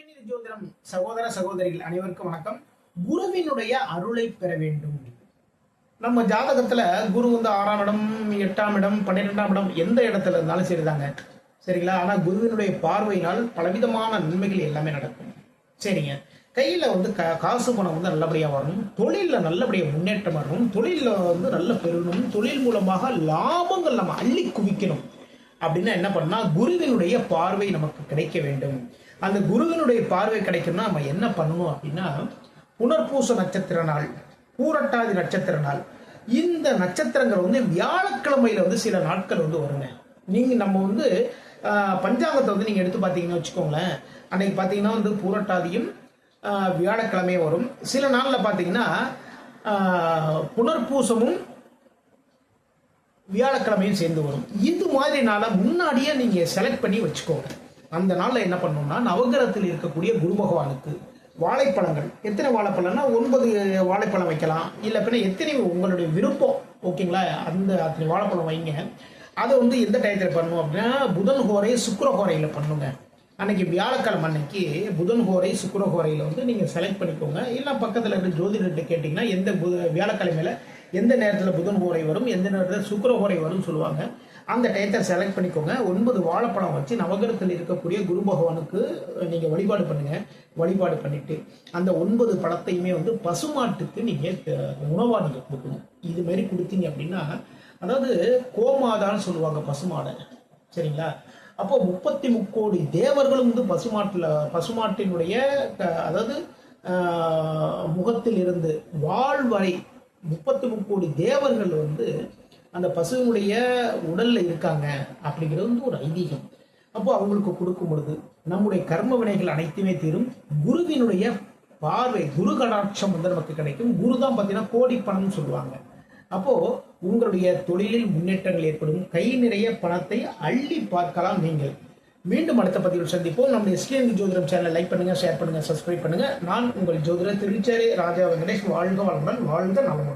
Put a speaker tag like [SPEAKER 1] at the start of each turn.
[SPEAKER 1] ஸ்ரீநிதி ஜோதிடம் சகோதர சகோதரிகள் அனைவருக்கும் வணக்கம். குருவினுடைய அருளை பெற வேண்டும். நம்ம ஜாதகத்துல குரு வந்து ஆறாம் இடம் எட்டாம் இடம் பன்னிரெண்டாம் இடம் எந்த இடத்துல இருந்தாலும் சரிதாங்க. சரிங்களா? ஆனா குருவினுடைய பார்வையினால் பலவிதமான நன்மைகள் எல்லாமே நடக்கும். சரிங்க. கையில வந்து கா காசு பணம் வந்து நல்லபடியா வரணும். தொழில நல்லபடியா முன்னேற்றம் வரணும். தொழிலில் வந்து நல்ல பெறணும் தொழில் மூலமாக லாபங்கள் நம்ம அள்ளி குவிக்கணும். அப்படின்னா என்ன பண்ணால் குருவினுடைய பார்வை நமக்கு கிடைக்க வேண்டும். அந்த குருவினுடைய பார்வை கிடைக்கணும்னா நம்ம என்ன பண்ணணும் அப்படின்னா புனர்பூச நட்சத்திர நாள் பூரட்டாதி நட்சத்திர நாள். இந்த நட்சத்திரங்கள் வந்து வியாழக்கிழமையில வந்து சில நாட்கள் வந்து வருங்க. நீங்க நம்ம வந்து பஞ்சாங்கத்தை வந்து நீங்க எடுத்து பார்த்தீங்கன்னு வச்சுக்கோங்களேன். அன்னைக்கு பார்த்தீங்கன்னா வந்து பூரட்டாதியும் வியாழக்கிழமையும் வரும். சில நாளில் பார்த்தீங்கன்னா புனர்பூசமும் வியாழக்கிழமையும் சேர்ந்து வரும். இது மாதிரி நாளை முன்னாடியே நீங்க செலக்ட் பண்ணி வச்சுக்கோங்க. அந்த நாளில் என்ன பண்ணோம்னா நவகிரகத்தில் இருக்கக்கூடிய குரு பகவானுக்கு வாழைப்பழங்கள். எத்தனை வாழைப்பழம்னா ஒன்பது வாழைப்பழம் வைக்கலாம். இல்லை பின்ன எத்தனை உங்களுடைய விருப்பம் ஓகேங்களா? அந்த அத்தனை வாழைப்பழம் வைங்க. அதை வந்து எந்த டயத்தில் பண்ணுவோம் அப்படின்னா புதன் ஹோரை சுக்கர ஹோரையில் பண்ணுங்க. அன்னைக்கு வியாழக்கிழமை அன்னைக்கு புதன் ஹோரை சுக்கர ஹோரையில் வந்து நீங்கள் செலக்ட் பண்ணிக்கோங்க. இல்லை பக்கத்தில் இருக்க ஜோதிடர்கிட்ட கேட்டிங்கன்னா எந்த புத வியாழக்கிழமையில எந்த நேரத்தில் புதன் ஹோரை வரும் எந்த நேரத்தில் சுக்கிர ஹோரை வரும்னு சொல்லுவாங்க. அந்த டயத்தை செலக்ட் பண்ணிக்கோங்க. ஒன்பது வாழைப்பழம் வச்சு நவகிரகத்தில் இருக்கக்கூடிய குரு பகவானுக்கு நீங்கள் வழிபாடு பண்ணுங்க. வழிபாடு பண்ணிட்டு அந்த ஒன்பது பழத்தையுமே வந்து பசுமாட்டுக்கு நீங்கள் உணவாக நீங்கள் கொடுக்கணும். இது மாரி கொடுத்தீங்க அப்படின்னா அதாவது கோமாதான்னு சொல்லுவாங்க பசுமாடை. சரிங்களா? அப்போ முப்பத்தி முக்கோடி தேவர்களும் வந்து பசுமாட்டில் பசுமாட்டினுடைய அதாவது முகத்தில் இருந்து வாழ் வரை முப்பத்தி முக்கோடி தேவர்கள் வந்து அந்த பசுவினுடைய உடல்ல இருக்காங்க அப்படிங்கிறது வந்து ஒரு ஐதீகம். அப்போ அவங்களுக்கு கொடுக்கும் பொழுது நம்முடைய கர்ம வினைகள் அனைத்துமே தீரும். குருவினுடைய பார்வை குரு கடாட்சம் வந்து நமக்கு கிடைக்கும். குரு தான் பார்த்தீங்கன்னா கோடி பணம்னு சொல்லுவாங்க. அப்போ உங்களுடைய தொழிலில் முன்னேற்றங்கள் ஏற்படும். கை நிறைய பணத்தை அள்ளி பார்க்கலாம் நீங்கள். மீண்டும் அடுத்த பதிவில் சந்திப்போம். நம்முடைய ஸ்ரீநந்தி ஜோதிடம் சேனலை லைக் பண்ணுங்க ஷேர் பண்ணுங்க சப்ஸ்கிரைப் பண்ணுங்க. நான் உங்கள் ஜோதிடர் திருச்சேரி ராஜா வெங்கடேஷ். வாழ்க வளமுடன் வாழ்ந்த நலமுடன்.